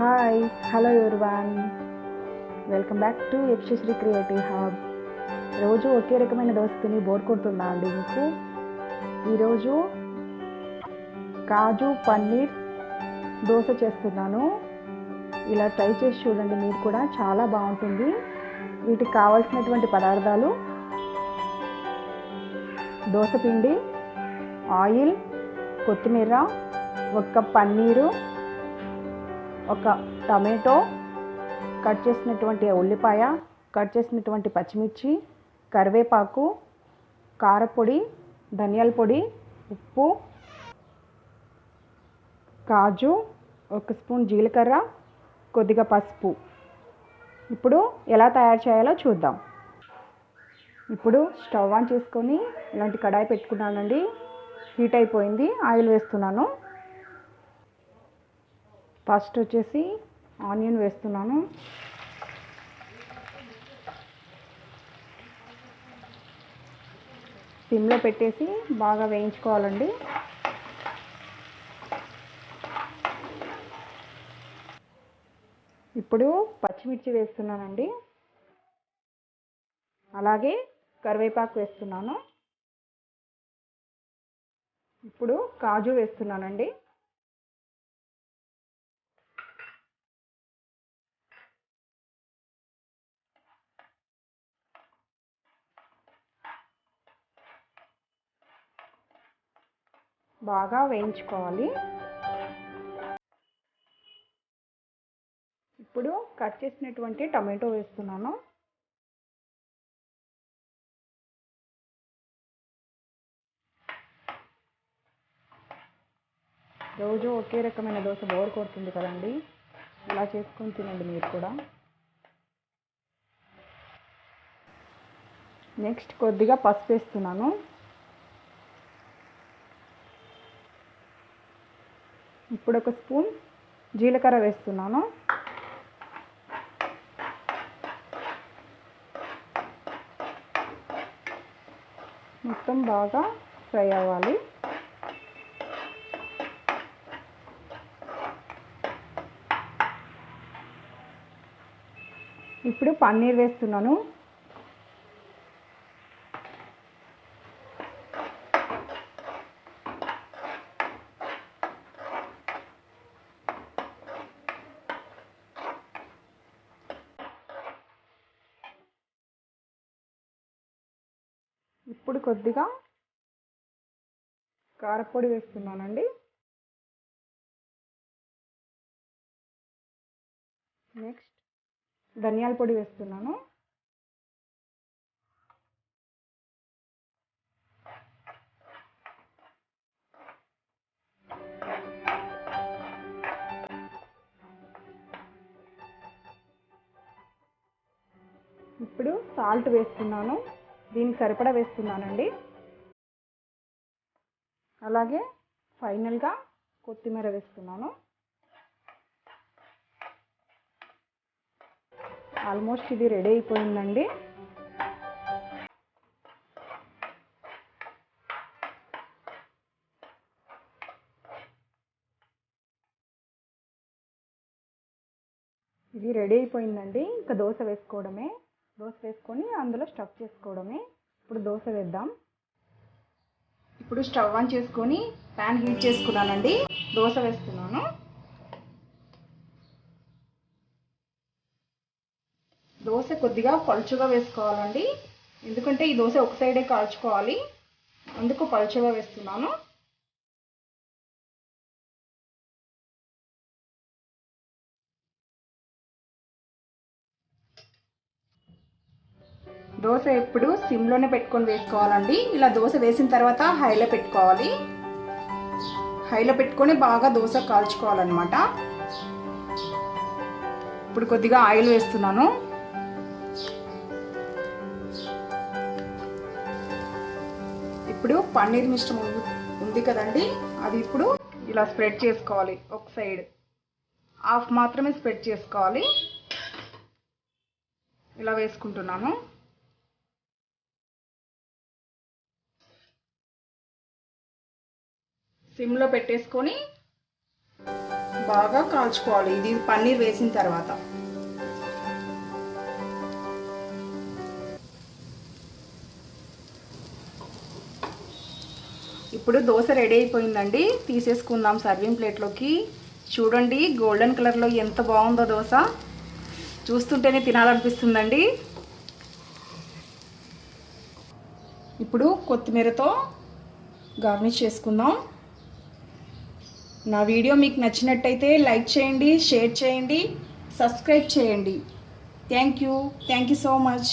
Hi hello everyone welcome back to Yakshasri creative hub రోజు ఒకే రకమైన దోశ తిని బోర్ కొడుతుందా అండి మీకు? ఈరోజు కాజు పన్నీర్ దోశ చేస్తున్నాను. ఇలా ట్రై చేసి చూడండి మీరు కూడా చాలా బాగుంటుంది. వీటికి కావాల్సినటువంటి పదార్థాలు దోశ పిండి ఆయిల్ కొత్తిమీర ఒక పన్నీరు ఒక టమాటో కట్ చేసినటువంటి ఉల్లిపాయ కట్ చేసినటువంటి పచ్చిమిర్చి కరివేపాకు కారపొడి ధనియాల పొడి ఉప్పు కాజు ఒక స్పూన్ జీలకర్ర కొద్దిగా పసుపు. ఇప్పుడు ఎలా తయారు చేయాలో చూద్దాం. ఇప్పుడు స్టవ్ ఆన్ చేసుకొని ఇలాంటి కడాయి పెట్టుకున్నానండి. హీట్ అయిపోయింది. ఆయిల్ వేస్తున్నాను. ఫస్ట్ వచ్చేసి ఆనియన్ వేస్తున్నాను. సిమ్లో పెట్టేసి బాగా వేయించుకోవాలండి. ఇప్పుడు పచ్చిమిర్చి వేస్తున్నానండి. అలాగే కరివేపాకు వేస్తున్నాను. ఇప్పుడు కాజు వేస్తున్నానండి. బాగా వేయించుకోవాలి. ఇప్పుడు కట్ చేసినటువంటి టమాటో వేస్తున్నాను. రోజు ఒకే రకమైన దోశ బోర్ కొడుతుంది కదండి. ఇలా చేసుకొని తినండి మీరు కూడా. నెక్స్ట్ కొద్దిగా పసుపు వేస్తున్నాను. ఇప్పుడు ఒక స్పూన్ జీలకర్ర వేస్తున్నాను. మొత్తం బాగా ఫ్రై అవ్వాలి. ఇప్పుడు పన్నీర్ వేస్తున్నాను. ఇప్పుడు కొద్దిగా కారపొడి వేస్తున్నానండి. నెక్స్ట్ ధనియాల పొడి వేస్తున్నాను. ఇప్పుడు సాల్ట్ వేస్తున్నాను. దీనికి సరిపడా వేస్తున్నానండి. అలాగే ఫైనల్గా కొత్తిమీర వేస్తున్నాను. ఆల్మోస్ట్ ఇది రెడీ అయిపోయిందండి. ఇది రెడీ అయిపోయిందండి. ఇంకా దోశ వేసుకోవడమే. దోశ వేసుకొని అందులో స్టఫ్ చేసుకోవడమే. ఇప్పుడు దోశ వేద్దాం. ఇప్పుడు స్టవ్ ఆన్ చేసుకొని ప్యాన్ హీట్ చేసుకున్నానండి. దోశ వేస్తున్నాను. దోశ కొద్దిగా పలుచుగా వేసుకోవాలండి. ఎందుకంటే ఈ దోశ ఒక సైడే కాల్చుకోవాలి. అందుకు పలుచుగా వేస్తున్నాను. దోశ ఎప్పుడు సిమ్లోనే పెట్టుకొని వేసుకోవాలండి. ఇలా దోశ వేసిన తర్వాత హైలో పెట్టుకోవాలి. హైలో పెట్టుకొని బాగా దోశ కాల్చుకోవాలన్నమాట. ఇప్పుడు కొద్దిగా ఆయిల్ వేస్తున్నాను. ఇప్పుడు పన్నీర్ మిశ్రమం ఉంది కదండి. అది ఇప్పుడు ఇలా స్ప్రెడ్ చేసుకోవాలి ఒక సైడ్. హాఫ్ మాత్రమే స్ప్రెడ్ చేసుకోవాలి. ఇలా వేసుకుంటున్నాను. సిమ్లో పెట్టేసుకొని బాగా కాల్చుకోవాలి. ఇది పన్నీర్ వేసిన తర్వాత. ఇప్పుడు దోశ రెడీ అయిపోయిందండి. తీసేసుకుందాం సర్వింగ్ ప్లేట్లోకి. చూడండి గోల్డెన్ కలర్లో ఎంత బాగుందో దోశ. చూస్తుంటేనే తినాలనిపిస్తుందండి. ఇప్పుడు కొత్తిమీరతో గార్నిష్ చేసుకుందాం. నా వీడియో మీకు నచ్చినట్టయితే లైక్ చేయండి షేర్ చేయండి సబ్స్క్రైబ్ చేయండి. Thank you. Thank you so much.